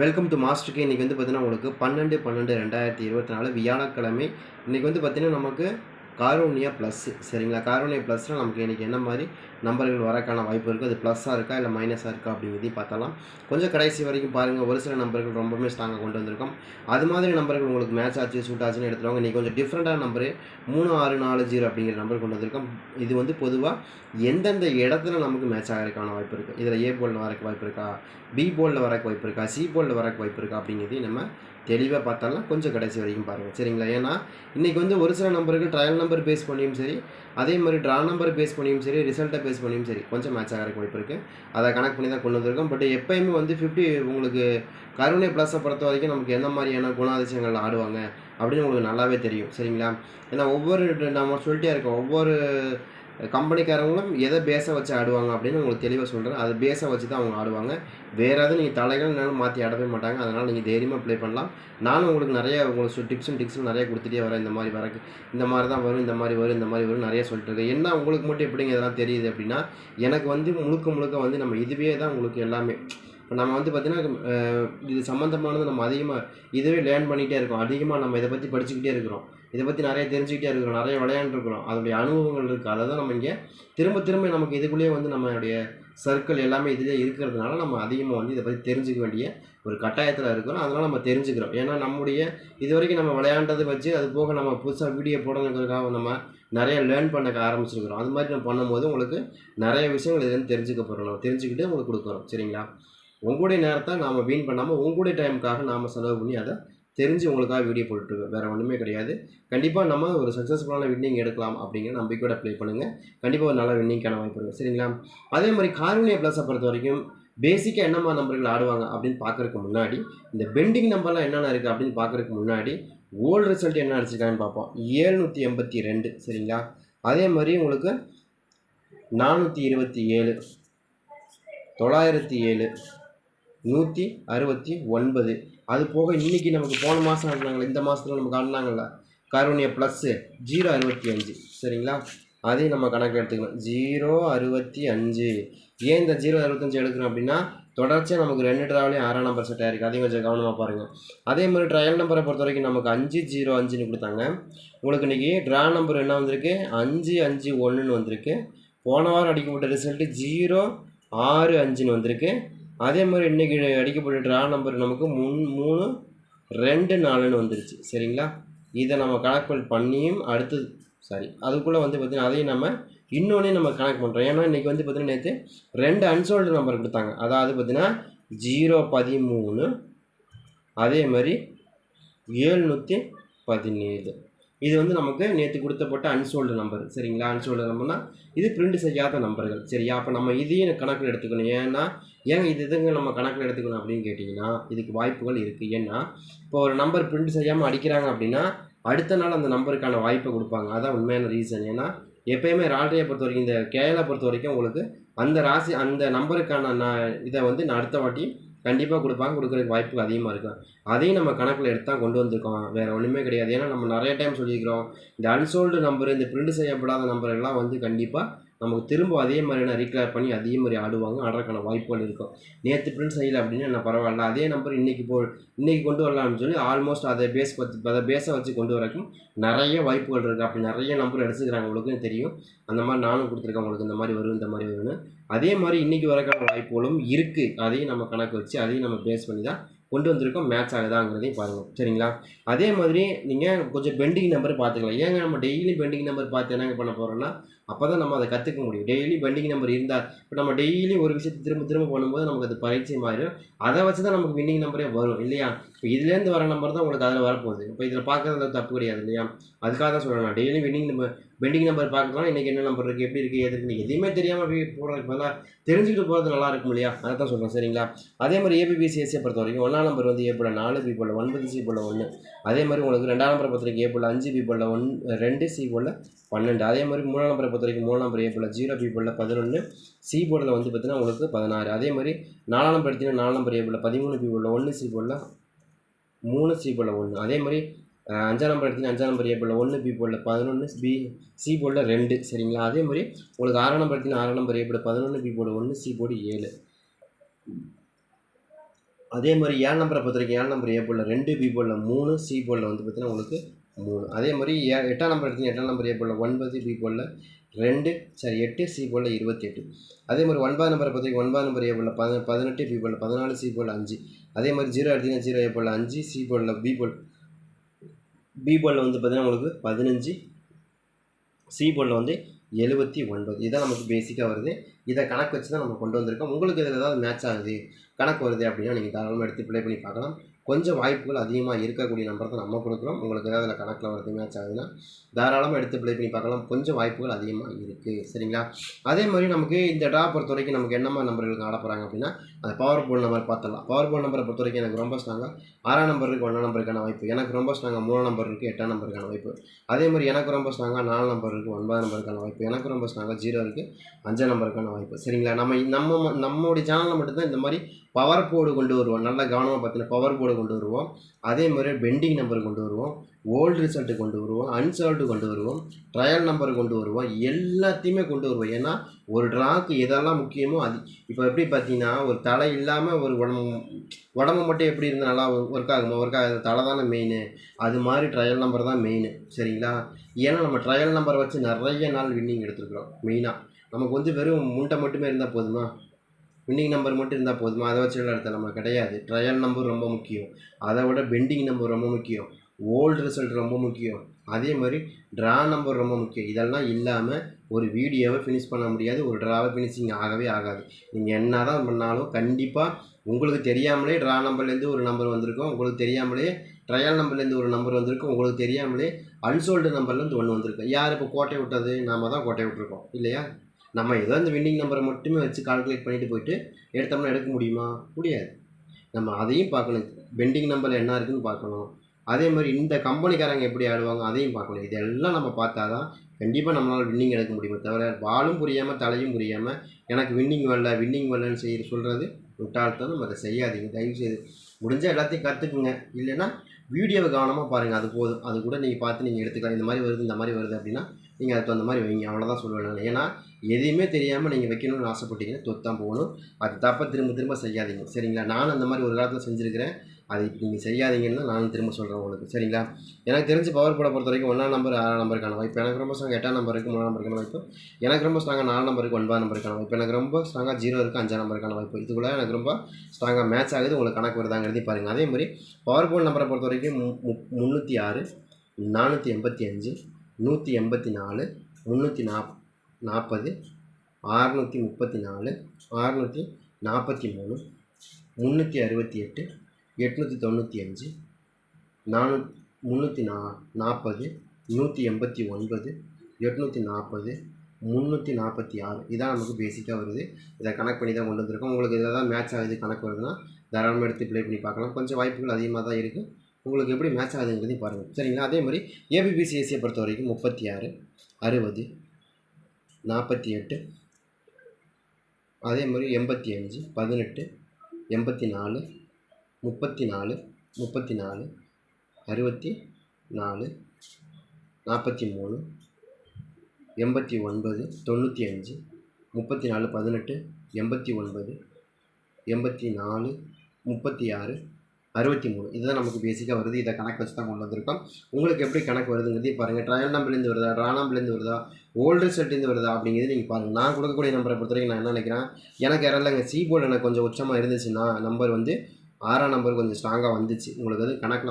Welcome to மாஸ்டருக்கு இன்றைக்கி வந்து பார்த்தீங்கன்னா உங்களுக்கு பன்னெண்டு பன்னெண்டு ரெண்டாயிரத்தி இருபத்தி நாலு வியாழக்கிழமை. இன்றைக்கி வந்து பார்த்திங்கன்னா நமக்கு காரோனியா ப்ளஸ் சரிங்களா? காரோனியா ப்ளஸ்னால் நமக்கு இன்றைக்கி என்ன மாதிரி நம்பர்கள் வரக்கான வாய்ப்பு இருக்குது அது ப்ளஸ்ஸாக இருக்கா? இல்லை மைனஸாக இருக்கா? அப்படிங்கிறதையும் பார்த்தலாம் கொஞ்சம் கடைசி வரைக்கும் பாருங்கள் ஒரு சில நம்பர்கள் ரொம்பவுமே ஸ்ட்ராங்காக கொண்டு வந்திருக்கோம். அது மாதிரி நம்பர்கள் உங்களுக்கு மேட்ச் ஆச்சு சூட் ஆச்சுன்னு எடுத்துருவாங்க இன்றைக்கி கொஞ்சம் டிஃப்ரெண்ட்டான நம்பரு மூணு ஆறு நாலு ஜீரோ அப்படிங்கிற நம்பர் கொண்டு வந்திருக்கோம். இது வந்து பொதுவாக எந்தெந்த இடத்துல நமக்கு மேட்ச் ஆகிறதுக்கான வாய்ப்பு இருக்குது இதில் ஏ போலில் வரக்கு வாய்ப்பு இருக்கா? பி போலில் வரக்கு வாய்ப்பு இருக்கா? சி போலில் வரக்கு வாய்ப்பு இருக்கா? அப்படிங்கிறதையும் நம்ம தெளிவாக பார்த்தாலும் கொஞ்சம் கடைசி வரைக்கும் பாருங்கள் சரிங்களா? ஏன்னா இன்றைக்கி வந்து ஒரு சில நம்பருக்கு ட்ரையல் நம்பர் பேஸ் பண்ணியும் சரி அதே மாதிரி ட்ரா நம்பர் பேஸ் பண்ணியும் சரி ரிசல்ட்டை பேஸ் பண்ணியும் சரி கொஞ்சம் மேட்ச் ஆகிறக்கு வாய்ப்பு இருக்குது அதை கனெக்ட் பண்ணி தான் கொண்டு வந்திருக்கோம். பட் எப்பயுமே வந்து ஃபிஃப்டி உங்களுக்கு கருணை ப்ளஸை பொறுத்த வரைக்கும் நமக்கு எந்த மாதிரியான குணாதிசயங்கள் ஆடுவாங்க அப்படின்னு உங்களுக்கு நல்லாவே தெரியும். சரிங்களா? ஏன்னா ஒவ்வொரு நம்ம சொல்லிட்டே இருக்கோம் ஒவ்வொரு கம்பெனிக்காரங்களும் எதை பேஸை வச்சு ஆடுவாங்க அப்படின்னு உங்களுக்கு தெளிவாக சொல்கிறேன் அது பேஸை வச்சு தான் அவங்க ஆடுவாங்க. வேறு எதுவும் நீங்கள் தலைகள்னாலும் மாற்றி ஆடவே மாட்டாங்க. அதனால் நீங்கள் தைரியமாக ப்ளே பண்ணலாம். நானும் உங்களுக்கு நிறைய உங்களுக்கு டிப்ஸும் டிக்ஸும் நிறைய கொடுத்துட்டே வரேன். இந்த மாதிரி வரக்கு இந்த மாதிரி தான் வரும் இந்த மாதிரி வரும் இந்த மாதிரி வரும் நிறைய சொல்லிட்டு இருக்கேன். என்ன உங்களுக்கு மட்டும் எப்படிங்க இதெல்லாம் தெரியுது அப்படின்னா எனக்கு வந்து முழுக்க முழுக்க வந்து நம்ம இதுவே தான் உங்களுக்கு எல்லாமே இப்போ நம்ம வந்து பார்த்திங்கன்னா இது சம்மந்தமானது நம்ம அதிகமாக இதுவே லேர்ன் பண்ணிகிட்டே இருக்கோம். அதிகமாக நம்ம இதை பற்றி படிச்சுக்கிட்டே இருக்கிறோம். இதை பற்றி நிறைய தெரிஞ்சுக்கிட்டே இருக்கிறோம். நிறைய விளையாண்டுருக்கிறோம் அதோடைய அனுபவங்கள் இருக்குது அதை தான் நம்ம இங்கே திரும்ப திரும்ப நமக்கு இதுக்குள்ளேயே வந்து நம்மளுடைய சர்க்கிள் எல்லாமே இதிலே இருக்கிறதுனால நம்ம அதிகமாக வந்து இதை பற்றி தெரிஞ்சுக்க வேண்டிய ஒரு கட்டாயத்தில் இருக்கிறோம். அதனால் நம்ம தெரிஞ்சுக்கிறோம். ஏன்னா நம்முடைய இது வரைக்கும் நம்ம விளையாண்டதை வச்சு அது போக நம்ம புதுசாக வீடியோ போடணுங்கிறதுக்காக நம்ம நிறைய லேர்ன் பண்ண ஆரம்பிச்சிருக்கிறோம். அது மாதிரி நம்ம பண்ணும்போது உங்களுக்கு நிறைய விஷயங்கள் இதுலேருந்து தெரிஞ்சுக்க போகிறோம் நம்ம தெரிஞ்சுக்கிட்டு உங்களுக்கு கொடுக்குறோம் சரிங்களா? உங்களுடைய நேரத்தை நாம் வீண் பண்ணாமல் உங்களுடைய டைமுக்காக நாம் செலவு பண்ணி அதை தெரிஞ்சு உங்களுக்காக வீடியோ போட்டுருக்கோம் வேறு ஒன்றுமே கிடையாது. கண்டிப்பாக நம்ம ஒரு சக்ஸஸ்ஃபுல்லான வின்னிங் எடுக்கலாம் அப்படிங்கிற நம்பிக்கையோட ப்ளே பண்ணுங்கள் கண்டிப்பாக ஒரு நல்ல வின்னிங்கான வாய்ப்பு இருக்குது சரிங்களா? அதே மாதிரி கார்னியா ப்ளஸை பொறுத்த வரைக்கும் பேசிக்காக என்னம்மா நம்பர்கள் ஆடுவாங்க அப்படின்னு பார்க்குறதுக்கு முன்னாடி இந்த பெண்டிங் நம்பர்லாம் என்னென்ன இருக்குது அப்படின்னு பார்க்குறதுக்கு முன்னாடி ஓல்டு ரிசல்ட் என்ன அடிச்சிருக்காங்கன்னு பார்ப்போம். ஏழ்நூற்றி எண்பத்தி ரெண்டு. சரிங்களா? அதே மாதிரி உங்களுக்கு நானூற்றி இருபத்தி ஏழு தொள்ளாயிரத்தி ஏழு நூற்றி அறுபத்தி ஒன்பது. அது போக இன்றைக்கி நமக்கு போன மாதம் ஆடினாங்களே இந்த மாதத்தில் நமக்கு ஆடினாங்கள கருணிய ப்ளஸ்ஸு ஜீரோ அறுபத்தி அஞ்சு. சரிங்களா? அதையும் நம்ம கணக்கு எடுத்துக்கணும். ஜீரோ அறுபத்தி அஞ்சு. ஏன் இந்த ஜீரோ அறுபத்தஞ்சு எடுக்கிறோம் அப்படின்னா தொடர்ச்சியாக நமக்கு ரெண்டு ட்ராவலையும் ஆறாம் நம்பர் செட் ஆயிருக்கு. அதையும் கொஞ்சம் கவனமாக பாருங்கள் அதே மாதிரி ட்ரையல் நம்பரை பொறுத்த வரைக்கும் நமக்கு அஞ்சு ஜீரோ அஞ்சுன்னு கொடுத்தாங்க. உங்களுக்கு இன்றைக்கி ட்ரா நம்பர் என்ன வந்திருக்கு? அஞ்சு அஞ்சு ஒன்றுன்னு வந்திருக்கு. போன வாரம் அடிக்கப்பட்ட ரிசல்ட்டு ஜீரோ ஆறு அஞ்சுன்னு வந்திருக்கு. அதே மாதிரி இன்றைக்கி அடிக்கப்பட்ட ட்ரா நம்பர் நமக்கு முன் மூணு ரெண்டு நாலுன்னு வந்துருச்சு. சரிங்களா? இதை நம்ம கணக்கு பண்ணியும் அடுத்தது சாரி அதுக்குள்ளே வந்து பார்த்திங்கன்னா அதையும் நம்ம இன்னொன்னே நம்ம கனெக்ட் பண்ணுறோம் ஏன்னா இன்றைக்கி வந்து பார்த்திங்கன்னா நேற்று ரெண்டு அன்சோல்டு நம்பர் கொடுத்தாங்க. அதாவது பார்த்திங்கன்னா ஜீரோ பதிமூணு அதே மாதிரி ஏழ்நூற்றி பதினேழு. இது வந்து நமக்கு நேற்று கொடுத்தப்பட்ட அன்சோல்டு நம்பர் சரிங்களா? அன்சோல்டு நம்பர்னால் இது பிரிண்ட் செய்யாத நம்பர்கள் சரியா? அப்போ நம்ம இதையும் கணக்கில் எடுத்துக்கணும். ஏன்னா ஏங்க இது இதுங்க நம்ம கணக்கில் எடுத்துக்கணும் அப்படின்னு கேட்டிங்கன்னா இதுக்கு வாய்ப்புகள் இருக்குது ஏன்னா இப்போ ஒரு நம்பர் பிரிண்ட் செய்யாமல் அடிக்கிறாங்க அப்படின்னா அடுத்த நாள் அந்த நம்பருக்கான வாய்ப்பை கொடுப்பாங்க. அதான் உண்மையான ரீசன் ஏன்னா எப்போயுமே ராட்ரியை பொறுத்த வரைக்கும் இந்த கேரளை பொறுத்த வரைக்கும் உங்களுக்கு அந்த ராசி அந்த நம்பருக்கான நான் இதை வந்து நான் அடுத்த வாட்டி கண்டிப்பாக கொடுப்பாங்க கொடுக்குறதுக்கு வாய்ப்பு அதிகமாக இருக்கும் அதையும் நம்ம கணக்கில் எடுத்து தான் கொண்டு வந்திருக்கோம். வேறு ஒன்றுமே கிடையாது. ஏன்னா நம்ம நிறைய டைம் சொல்லியிருக்கிறோம். இந்த அன்சோல்டு நம்பர் இந்த பிரிண்ட் செய்யப்படாத நம்பர் எல்லாம் வந்து கண்டிப்பாக நமக்கு திரும்ப அதே மாதிரியான ரீக்ளேர் பண்ணி அதே மாதிரி ஆடுவாங்க ஆடுறதுக்கான வாய்ப்புகள் இருக்கும். நேற்று பிரிண்ட் செய்யலை அப்படின்னு என்ன பரவாயில்ல. அதே நம்பர் இன்றைக்கி போ இன்றைக்கி கொண்டு வரலாம்னு சொல்லி ஆல்மோஸ்ட் அதை பேஸ் பற்றி அதை பேஸை வச்சு கொண்டு வரக்கும் நிறைய வாய்ப்புகள் இருக்குது அப்படி நிறைய நம்பர் எடுத்துக்கிறாங்க உங்களுக்கும் தெரியும். அந்த மாதிரி நானும் கொடுத்துருக்கேன். உங்களுக்கு இந்த மாதிரி வரும் இந்த மாதிரி வரும்னு. அதே மாதிரி இன்றைக்கி வரக்கான வாய்ப்புகளும் இருக்குது அதையும் நம்ம கணக்கு வச்சு அதையும் நம்ம பேஸ் பண்ணி தான் கொண்டு வந்திருக்கோம். மேட்ச் ஆகுதாங்கிறதையும் பாருங்கள் சரிங்களா? அதே மாதிரி நீங்கள் கொஞ்சம் பெண்டிங் நம்பர் பார்த்துக்கலாம் ஏங்க நம்ம டெய்லி பெண்டிங் நம்பர் பார்த்து என்னங்க பண்ண போகிறோம்னா அப்போ தான் நம்ம அதை கற்றுக்க முடியும். டெய்லி பெண்டிங் நம்பர் இருந்தால் இப்போ நம்ம டெய்லி ஒரு விஷயத்தை திரும்ப திரும்ப பண்ணும்போது நமக்கு அது பரிச்சயம் ஆயிடும் அதை வச்சு தான் நமக்கு வின்னிங் நம்பரே வரும் இல்லையா? இப்போ இதுலேருந்து வர நம்பர் தான் உங்களுக்கு அதில் வரப்போகுது. இப்போ இதில் பார்க்கறதுல தப்பு கிடையாது இல்லையா? அதுக்காக தான் சொல்கிறேன் daily winning number pending number பார்க்கலாம் இன்றைக்கி என்ன நம்பர் இருக்குது எப்படி இருக்குது எது இருக்குது எதுவுமே தெரியாமல் போய் போகிறதுக்கு பதிலாக தெரிஞ்சுக்கிட்டு போகிறது நல்லா இருக்கும் இல்லையா? அதை தான் சொல்கிறேன் சரிங்களா? அதே மாதிரி ஏபிபிசிஎஸ்சியை பொறுத்த வரைக்கும் ஒன்றாம் நம்பர் வந்து ஏ போல நாலு பி போல ஒன்பது சி போல ஒன்று அதே மாதிரி உங்களுக்கு ரெண்டாம் நம்பரை பொறுத்த வரைக்கும் ஏ போல அஞ்சு பி போல ஒன் ரெண்டு சி போல பன்னெண்டு. அதே மாதிரி மூணாம் நம்பரை பொறுத்த வரைக்கும் மூணாம் நம்பர் ஏ ஜீரோ பி போல பதினொன்று சி போர்டில் வந்து பார்த்தீங்கன்னா உங்களுக்கு பதினாறு. அதே மாதிரி நாலாம் நம்பர் எடுத்தீங்கன்னா நாலு நம்பர் ஏ பதிமூணு பி போல ஒன்று சி போல மூணு சி போல ஒன்று. அதே மாதிரி அஞ்சாம் நம்பர் எடுத்தீங்கன்னா அஞ்சாம் நம்பர் ஏ ஒன்று பி போல பதினொன்று பி சி போர்டில் ரெண்டு. சரிங்களா? அதே மாதிரி உங்களுக்கு ஆறாம் நம்பர் எடுத்தீங்கன்னா ஆறாம் நம்பர் ஏ பதினொன்று பி போல ஒன்று சி போர்டு ஏழு. அதே மாதிரி ஏழு நம்பரை பொறுத்த வரைக்கும் ஏழு நம்பர் ஏ போலில் ரெண்டு பி போலில் மூணு சி போலில் வந்து பார்த்தீங்கன்னா உங்களுக்கு மூணு அதே மாதிரி ஏ எட்டாம் நம்பர் எடுத்தீங்க எட்டாம் நம்பர் ஏ போலில் ஒன்பது பி போலில் ரெண்டு சரி எட்டு சி போலில் இருபத்தி எட்டு அதே மாதிரி ஒன்பது நம்பரை பொறுத்த ஒன்பது நம்பர் ஏ போலில் பத பதினெட்டு பி போலில் பதினாலு சி போல் அஞ்சு. அதே மாதிரி ஜீரோ எடுத்தீங்கன்னா ஜீரோ ஏ போலில் அஞ்சு சி போலில் பி போல். பி போலில் வந்து பார்த்தீங்கன்னா உங்களுக்கு பதினஞ்சு சி போலில் வந்து எழுபத்தி ஒன்பது. இதான் நமக்கு பேசிக்காக வருது. இதை கணக்கு வச்சு தான் நம்ம கொண்டு வந்திருக்கோம். உங்களுக்கு இதில் ஏதாவது மேட்ச் ஆகுது கணக்கு வருது அப்படின்னா நீங்கள் தாராளமாக எடுத்து ப்ளே பண்ணி பார்க்கலாம். கொஞ்சம் வாய்ப்புகள் அதிகமாக இருக்கக்கூடிய நம்பர் தான் நம்ம கொடுக்குறோம். உங்களுக்கு ஏதாவது அதில் கணக்கில் வருது மேட்ச் ஆகுதுன்னா தாராளமாக எடுத்து ப்ளே பண்ணி பார்க்கலாம். கொஞ்சம் வாய்ப்புகள் அதிகமாக இருக்குது சரிங்களா? அதே மாதிரி நமக்கு இந்த ட்ரா பொறுத்த வரைக்கும் நமக்கு என்னமா நம்பர்களுக்கு ஆட போகிறாங்க அப்படின்னா அந்த பவர் போல் நம்பர் பார்த்துடலாம். பவர் போல் நம்பரை பொறுத்த வரைக்கும் எனக்கு ரொம்ப ஸ்ட்ராங்காக ஆறாம் நம்பருக்கு ஒன்றாம் நம்பருக்கான வாய்ப்பு. எனக்கு ரொம்ப ஸ்ட்ராங்காக மூணாம் நம்பர் இருக்குது எட்டாம் நம்பருக்கான வாய்ப்பு. அதே மாதிரி எனக்கு ரொம்ப ஸ்ட்ராங்காக நாலு நம்பர் இருக்குது ஒன்பதாம் நம்பருக்கான வாய்ப்பு. எனக்கு ரொம்ப ஸ்ட்ராங்காக ஜீரோ இருக்குது அஞ்சாம் நம்பருக்கான வாய்ப்பு. சரிங்களா? நம்ம நம்ம ம- நம்மளுடைய சேனலில் மட்டும்தான் இந்த மாதிரி பவர் போர்டு கொண்டு வருவோம். நல்லா கவனமாக பார்த்தீங்கன்னா பவர் போர்டு கொண்டு வருவோம். அதே மாதிரி பெண்டிங் நம்பர் கொண்டு வருவோம். ஓல்டு ரிசல்ட்டு கொண்டு வருவோம். அன்சால்ட்டு கொண்டு வருவோம். ட்ரையல் நம்பர் கொண்டு வருவோம். எல்லாத்தையுமே கொண்டு வருவோம். ஏன்னா ஒரு ட்ராக்கு எதெல்லாம் முக்கியமோ அது இப்போ எப்படி பார்த்தீங்கன்னா ஒரு தலை இல்லாமல் ஒரு உடம்பு உடம்பு மட்டும் எப்படி இருந்தால் நல்லா ஒர்க் ஆகுமா ஒர்க் ஆகுது தலை தானே மெயின் அது மாதிரி ட்ரையல் நம்பர் தான் மெயின் சரிங்களா? ஏன்னா நம்ம ட்ரையல் நம்பர் வச்சு நிறைய நாள் வின்னிங் எடுத்துருக்குறோம் மெயினாக நமக்கு வந்து வெறும் முண்டை மட்டுமே இருந்தால் போதுமா? வின்னிங் நம்பர் மட்டும் இருந்தால் போதுமா? அதை வச்சு எடுத்த நம்ம கிடையாது. ட்ரையல் நம்பர் ரொம்ப முக்கியம். அதை விட பெண்டிங் நம்பர் ரொம்ப முக்கியம். ஓல்டு ரிசல்ட் ரொம்ப முக்கியம். அதே மாதிரி ட்ரா நம்பர் ரொம்ப முக்கியம். இதெல்லாம் இல்லாமல் ஒரு வீடியோவை ஃபினிஷ் பண்ண முடியாது. ஒரு ட்ராவை ஃபினிஷிங் ஆகவே ஆகாது. நீங்கள் என்ன தான் பண்ணாலும் கண்டிப்பாக உங்களுக்கு தெரியாமலே ட்ரா நம்பர்லேருந்து ஒரு நம்பர் வந்திருக்கும். உங்களுக்கு தெரியாமலே ட்ரையல் நம்பர்லேருந்து ஒரு நம்பர் வந்திருக்கும். உங்களுக்கு தெரியாமலே அன்சோல்டு நம்பர்லேருந்து ஒன்று வந்திருக்கு யார் இப்போ கோட்டை விட்டது? நாம தான் கோட்டை விட்டுருக்கோம். இல்லையா? நம்ம ஏதோ இந்த வின்னிங் நம்பரை மட்டுமே வச்சு கால்குலேட் பண்ணிட்டு போயிட்டு எடுத்தோம்னா எடுக்க முடியுமா? முடியாது. நம்ம அதையும் பார்க்கணும். பெண்டிங் நம்பரில் என்ன இருக்குதுன்னு பார்க்கணும். அதே மாதிரி இந்த கம்பெனிக்காரங்க எப்படி ஆடுவாங்க அதையும் பார்க்கணும். இதெல்லாம் நம்ம பார்த்தா தான் கண்டிப்பாக நம்மளால் வின்னிங் எடுக்க முடியுமே தவிர வாலும் புரியாமல் தலையும் புரியாமல் எனக்கு வின்னிங் வரல வின்னிங் வரலன்னு செய்ய சொல்கிறது முட்டாள்தான் நம்ம அதை செய்யாதீங்க. தயவுசெய்து முடிஞ்சால் எல்லாத்தையும் கற்றுக்குங்க இல்லைன்னா வீடியோவை கவனமாக பாருங்கள் அது போதும். அது கூட நீங்கள் பார்த்து நீங்கள் எடுத்துக்கலாம். இந்த மாதிரி வருது இந்த மாதிரி வருது அப்படின்னா நீங்கள் அதுக்கு தகுந்த மாதிரி வைங்க. அவ்வளோதான் சொல்லுவேன் ஏன்னா எதையுமே தெரியாமல் நீங்கள் வைக்கணும்னு ஆசைப்பட்டீங்கன்னா தொத்தான் போகணும். அது தப்பாக திரும்ப திரும்ப செய்யாதீங்க. சரிங்களா? நானும் அந்த மாதிரி ஒரு காலத்தில் செஞ்சுருக்கிறேன். அது நீங்கள் செய்யாதீங்கன்னு தான் நானும் திரும்ப சொல்கிறேன் உங்களுக்கு. சரிங்களா? எனக்கு தெரிஞ்சு பவர் போட பொறுத்த வரைக்கும் ஒன்றாம் நம்பர் ஆறாம் நம்பருக்கான வாய்ப்பு. எனக்கு ரொம்ப ஸ்ட்ராங் எட்டாம் நம்பருக்கு மூணாம் நம்பருக்கான வாய்ப்பு. எனக்கு ரொம்ப ஸ்ட்ராங்காக நாலு நம்பருக்கு ஒன்பதாம் நம்பருக்கான வாய்ப்பு. எனக்கு ரொம்ப ஸ்ட்ராங்காக ஜீரோ இருக்குது அஞ்சாம் நம்பருக்கான வாய்ப்பு. இதுக்குள்ளே எனக்கு ரொம்ப ஸ்ட்ராங்காக மேட்ச் ஆகுது. உங்களுக்கு கணக்கு வருதாங்கிறதே பாருங்கள் அதே மாதிரி பவர் போல் நம்பரை பொறுத்த வரைக்கும் முந்நூற்றி ஆறு நானூற்றி எண்பத்தி அஞ்சு நூற்றி எண்பத்தி நாலு முந்நூற்றி நாப் நாற்பது ஆறுநூற்றி முப்பத்தி நாலு ஆறுநூற்றி நாற்பத்தி மூணு முந்நூற்றி அறுபத்தி எட்டு எட்நூற்றி தொண்ணூற்றி அஞ்சு நானூ முந்நூற்றி நா நாற்பது நூற்றி எண்பத்தி ஒன்பது எட்நூற்றி நாற்பது முந்நூற்றி நாற்பத்தி ஆறு. இதான் நமக்கு பேசிக்காக வருது. இதை கணக்கு பண்ணி தான் கொண்டு வந்திருக்கோம். உங்களுக்கு இதில் தான் மேட்ச் ஆகுது கணக்கு வருதுன்னா தாராளமாக எடுத்து ப்ளே பண்ணி பார்க்கலாம். கொஞ்சம் வாய்ப்புகள் அதிகமாக தான் இருக்குது உங்களுக்கு எப்படி மேட்ச் ஆகுதுங்கிறதையும் பாருங்கள் சரிங்களா? அதே மாதிரி ஏபிபிசிஎஸ்சியை பொறுத்த வரைக்கும் முப்பத்தி ஆறு அறுபது நாற்பத்தி எட்டு அதே மாதிரி எண்பத்தி அஞ்சு பதினெட்டு எண்பத்தி நாலு முப்பத்தி நாலு முப்பத்தி நாலு அறுபத்தி நாலு நாற்பத்தி மூணு எண்பத்தி ஒன்பது தொண்ணூற்றி அஞ்சு முப்பத்தி நாலு பதினெட்டு எண்பத்தி ஒன்பது எண்பத்தி நாலு முப்பத்தி ஆறு அறுபத்தி மூணு இதுதான் நமக்கு பேசிக்காக வருது. இதை கணக்கு வச்சு தான் கொண்டு வந்திருக்கோம். உங்களுக்கு எப்படி கணக்கு வருதுங்கிறதே பாருங்கள் ட்ரையல் நம்பர்லேருந்து வருதா? ரா நம்பர்லேருந்து வருதா? ஓல்டு செட்லேருந்து வருதா? அப்படிங்கிறது நீங்கள் பாருங்கள் நான் கொடுக்கக்கூடிய நம்பரை பொறுத்த வரைக்கும் நான் என்ன நினைக்கிறேன்? எனக்கு யாரெல்லாம் இல்லைங்க. சி போர்டு எனக்கு கொஞ்சம் உச்சமாக இருந்துச்சுன்னா நம்பர் வந்து ஆறாம் நம்பர் கொஞ்சம் ஸ்ட்ராங்காக வந்துச்சு. உங்களுக்கு அது கணக்கில்